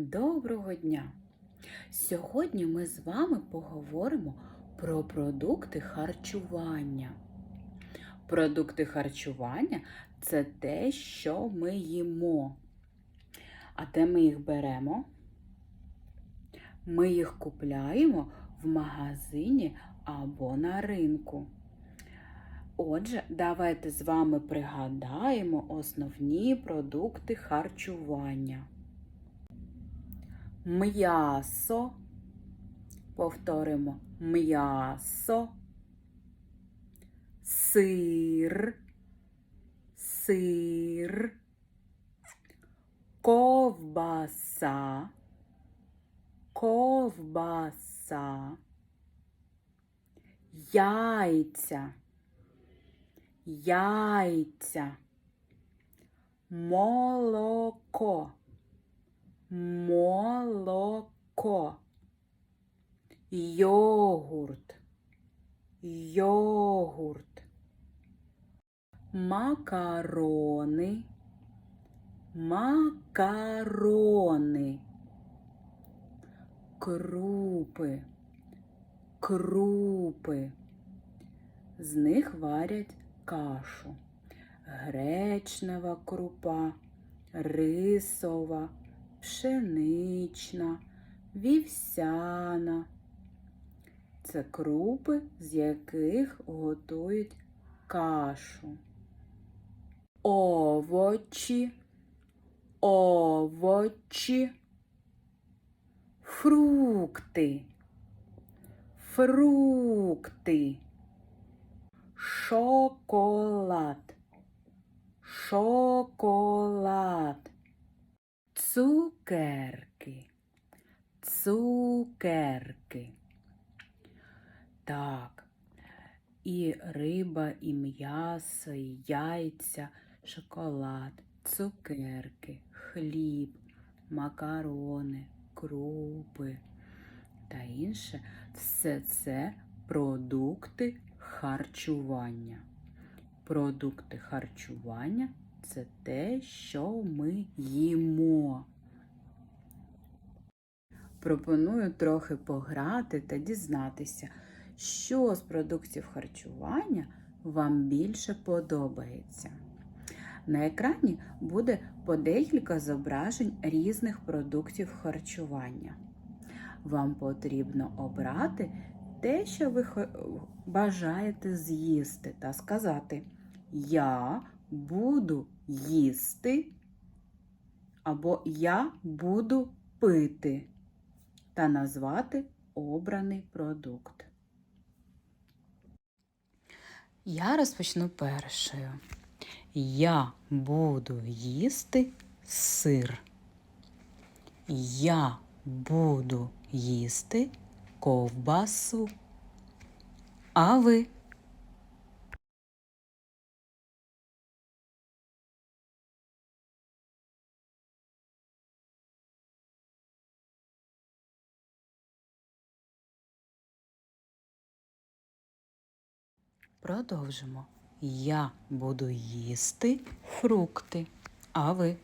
Доброго дня! Сьогодні ми з вами поговоримо про продукти харчування. Продукти харчування це те, що ми їмо. А де ми їх беремо? Ми їх купляємо в магазині або на ринку. Отже, давайте з вами пригадаємо основні продукти харчування. М'ясо. Повторимо. М'ясо, сир, сир, ковбаса, ковбаса, яйця, яйця, молоко. Молоко, йогурт, йогурт, макарони, макарони, крупи, крупи. З них варять кашу, гречнева крупа, рисова пшенична, вівсяна. Це крупи, з яких готують кашу. Овочі, овочі, фрукти, фрукти, шоколад, шоколад. Цукерки, цукерки. Так, і риба, і м'ясо, і яйця, шоколад, цукерки, хліб, макарони, крупи та інше все це продукти харчування. Продукти харчування це те, що ми їмо. Пропоную трохи пограти та дізнатися, що з продуктів харчування вам більше подобається. На екрані буде по декілька зображень різних продуктів харчування. Вам потрібно обрати те, що ви бажаєте з'їсти, та сказати Я буду їсти або я буду пити та назвати обраний продукт. Я розпочну першою. Я буду їсти сир. Я буду їсти ковбасу. А ви? Продовжимо. Я буду їсти фрукти. А ви?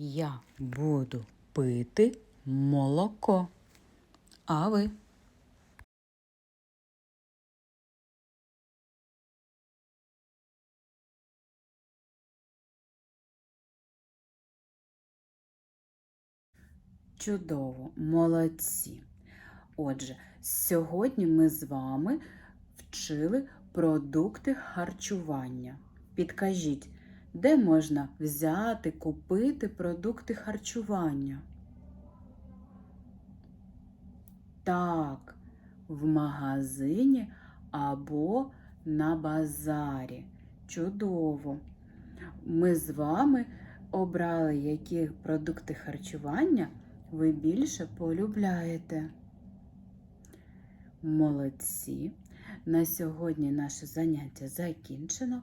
Я буду пити молоко. А ви? Чудово, молодці. Отже, сьогодні ми з вами вчили продукти харчування. Підкажіть, де можна взяти, купити продукти харчування? Так, в магазині або на базарі. Чудово! Ми з вами обрали, які продукти харчування ви більше полюбляєте. Молодці! На сьогодні наше заняття закінчено.